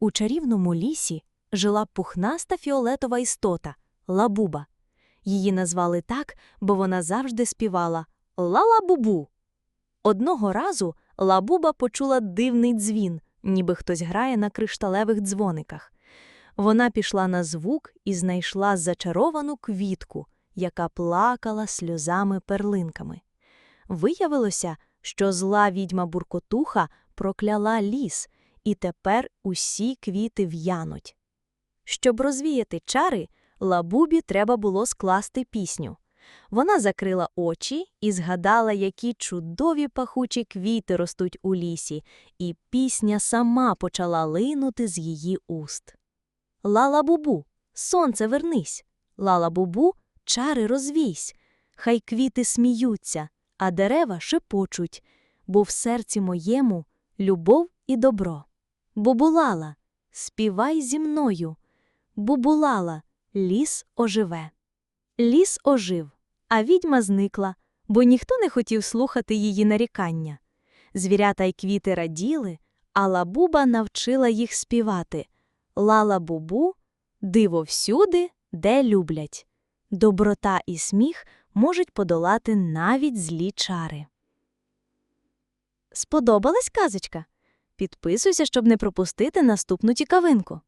У чарівному лісі жила пухнаста фіолетова істота лабуба. Її назвали так, бо вона завжди співала «Ла-ла-бубу». Одного разу лабуба почула дивний дзвін, ніби хтось грає на кришталевих дзвониках. Вона пішла на звук і знайшла зачаровану квітку, яка плакала сльозами-перлинками. Виявилося, що зла відьма Буркотуха прокляла ліс, і тепер усі квіти в'януть. Щоб розвіяти чари, лабубі треба було скласти пісню. Вона закрила очі і згадала, які чудові пахучі квіти ростуть у лісі, і пісня сама почала линути з її уст. Лала-бубу, сонце вернись, лала-бубу, чари розвійсь, хай квіти сміються, а дерева шепочуть, бо в серці моєму любов і добро. Бубулала, співай зі мною. Бубулала, ліс оживе. Ліс ожив, а відьма зникла, бо ніхто не хотів слухати її нарікання. Звірята й квіти раділи, а лабуба навчила їх співати Лала-бубу, диво всюди, де люблять. Доброта і сміх можуть подолати навіть злі чари. Сподобалась казочка? Підписуйся, щоб не пропустити наступну цікавинку.